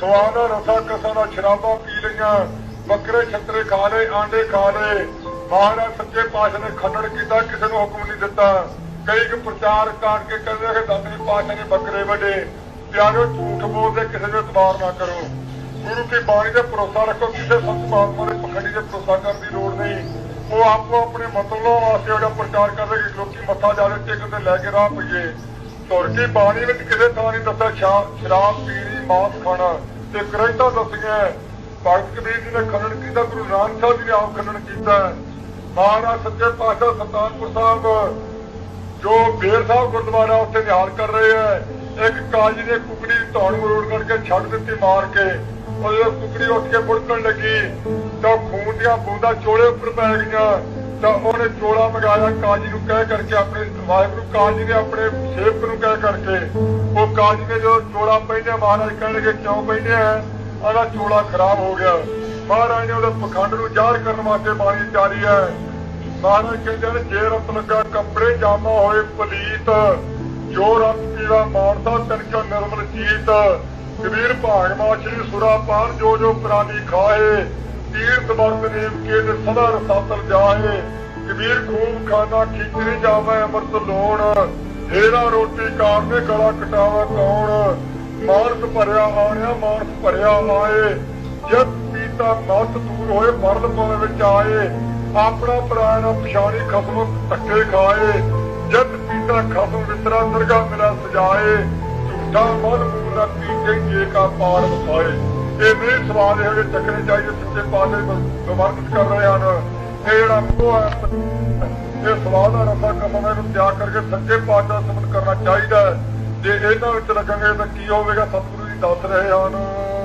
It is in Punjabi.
ਸਵਾਨਾ ਰਸਾ, ਕਸਾਂ ਸ਼ਰਾਬਾਂ ਪੀ ਲਈਆਂ। ਬੱਕਰੇ ਛੱਤਰੇ ਖਾ ਲਏ, ਆਂਡੇ ਖਾ ਲਏ। ਮਹਾਰਾਜ ਸੱਚੇ ਪਾਤਸ਼ਾਹ ਨੇ ਖੰਡਨ ਕੀਤਾ, ਕਿਸੇ ਨੂੰ ਹੁਕਮ ਨਹੀਂ ਦਿੱਤਾ। ਕਈ ਕੁ ਪ੍ਰਚਾਰ ਕਾਟ ਕੇ ਕਹਿੰਦੇ ਕਿ ਦਸਵੇਂ ਪਾਤਸ਼ਾਹ ਨੇ ਬੱਕਰੇ ਵੱਡੇ ਪਿਆਰੋ ਝੂਠ ਬੋਲਦੇ ਕਿਸੇ ਨੂੰ ਇਤਬਾਰ ਨਾ ਕਰੋ। ਗੁਰੂ ਕੀ ਬਾਣੀ ਤੇ ਭਰੋਸਾ ਰੱਖੋ, ਕਿਸੇ ਸੰਤ ਮਹਾਤਮਾ ਦੇ ਪਖੰਡੀ ਤੇ ਭਰੋਸਾ ਕਰਨ ਦੀ ਲੋੜ ਨਹੀਂ। ਉਹ ਆਪੋ ਆਪਣੇ ਮਤਲਬ ਵਾਸਤੇ ਉਹਦਾ ਪ੍ਰਚਾਰ ਕਰਦੇ ਕਿ ਲੋਕੀ ਮੱਥਾ ਜਾਲੇ ਟੇਕਣ ਤੇ ਲੈ ਕੇ ਰਾਹ ਪਈਏ। ਤੁਰ ਬਾਣੀ ਵਿੱਚ ਕਿਸੇ ਥਾਂ ਨਹੀਂ ਦੱਸਿਆ ਸ਼ਰਾਬ ਪੀਣੀ ਮਾਸ ਖਾਣਾ। ਤੇ ਗ੍ਰੰਥਾਂ ਦੱਸੀਆਂ ਭਗਤ ਕਬੀਰ ਜੀ ਨੇ ਖੰਡਨ ਕੀਤਾ, ਗੁਰੂ ਨਾਨਕ ਸਾਹਿਬ ਜੀ ਨੇ ਆਪ ਖੰਡਨ ਕੀਤਾ ਮਹਾਰਾਜ ਸੱਚੇ ਪਾਤਸ਼ਾਹ ਸੁਲਤਾਨਪੁਰ ਸਾਹਿਬ, ਜੋ ਬੇਰ ਸਾਹਿਬ ਗੁਰਦੁਆਰਾ ਉੱਥੇ ਨਿਹਾਲ ਕਰ ਰਹੇ ਹੈ, ਇੱਕ ਕਾਜੀ ਨੇ ਕੁਕੜੀ ਦੀ ਧੌਣ ਮਰੋੜ ਕਰਕੇ ਛੱਡ ਦਿੱਤੀ, ਮਾਰ ਕੇ। ਉਹ ਜਦੋਂ ਕੁਕੜੀ ਉੱਠ ਕੇ ਬੁੜਕਣ ਲੱਗੀ, ਤਾਂ ਖੂਨ ਦੀਆਂ ਬੂੰਦਾਂ ਚੋਲੇ ਉੱਪਰ ਪੈ ਗਈਆਂ। ਤਾਂ ਉਹਨੇ ਚੋਲਾ ਮਗਾਇਆ ਕਾਜੀ ਨੂੰ ਕਹਿ ਕਰਕੇ ਆਪਣੇ ਵਾਹਿਗੁਰੂ ਕਾਜੀ ਨੇ ਆਪਣੇ ਸੇਵਕ ਨੂੰ ਕਹਿ ਕਰਕੇ। ਉਹ ਕਾਜੀ ਨੇ ਜੋ ਚੋਲਾ ਪਹਿਨਿਆ ਮਹਾਰਾਜ ਕਹਿਣਗੇ, ਕਿਉਂ ਪਹਿਨਿਆ ਉਹਦਾ ਚੋਲਾ ਖਰਾਬ ਹੋ ਗਿਆ। ਮਹਾਰਾਜ ਨੇ ਉਹਦੇ ਪਖੰਡ ਨੂੰ ਜ਼ਾਹਰ ਕਰਨ ਵਾਸਤੇ ਬਾਣੀ ਜਾਰੀ ਹੈ। ਮਹਾਰਾਜ ਕਹਿੰਦੇ ਨੇ, ਜੇ ਰਤ ਲੱਗਾ, ਕੱਪੜੇ ਜਾਮਾ ਹੋਏ ਪਲੀਤ, ਜੋ ਰਤ ਪੀਵਾ ਮਾਨਸਾ ਤਨ ਕਾ ਨਿਰਮਲ ਚੀਤ। ਕਬੀਰ ਭਾਗ ਸ਼੍ਰੀ ਸੁਰਾ ਪਾਨ ਜੋ ਜੋ ਪ੍ਰਾਨੀ ਖਾਏ ਤੀਰਥ ਵਰਤ ਨੇਮ ਕੇ ਤੇ ਸਦਾ ਰਸਾਤਲ ਜਾਏ। ਕਬੀਰ ਖੂਬ ਖਾਨਾ ਖੀਚਰੀ ਜਾਵੇ, ਅੰਮ੍ਰਿਤ ਲੋਣ। ਹੀਰਾ ਰੋਟੀ ਕਾਰਨੇ ਗਲਾ ਕਟਾਵਾ ਕੌਣ? ਮਾਨਸ ਭਰਿਆ ਆਣਿਆ ਮਾਨਸ ਭਰਿਆ ਆਏ। ਜਦ ਪੀਤਾ ਮਤ ਦੂਰ ਹੋਏ ਮਰਨ ਪਾਵੇ ਵਿੱਚ ਆਏ। ਆਪਣਾ ਪ੍ਰਾਣ ਪਛਾਣੀ ਖਸਮ ਧੱਕੇ ਖਾਏ। ਜਦ ਪੀਤਾ ਖਸਮ ਵਿਤਰਾ ਦਰਗਾ ਮੇਰਾ ਸਜਾਏ। ਝੂਠਾ ਮਨ ਮੂਲਾ ਪੀਕੇ ਜੇ ਕਾ ਪਾਰ ਵਸਾਏ। ਇਹ ਨਹੀਂ ਸਵਾਲ ਇਹੋ ਜਿਹੇ ਚੱਕਣੇ ਚਾਹੀਦੇ ਸੱਚੇ ਪਾਸੇ ਵਿਵਰਤਿਤ ਕਰ ਰਹੇ ਹਨ। ਇਹ ਜਿਹੜਾ ਮੋਹ ਹੈ, ਇਹ ਸਵਾਲ ਦਾ ਰਸਾ ਕਸਮ ਇਹਨੂੰ ਤਿਆਗ ਕਰਕੇ ਸੱਚੇ ਪਾਸੇ ਦਾ ਸਿਮਰਨ ਕਰਨਾ ਚਾਹੀਦਾ ਜੇ ਇਹਨਾਂ ਵਿੱਚ ਲੱਗਾਂਗੇ ਤਾਂ ਕੀ ਹੋਵੇਗਾ, ਸਤਿਗੁਰੂ ਜੀ ਦੱਸ ਰਹੇ ਹਨ।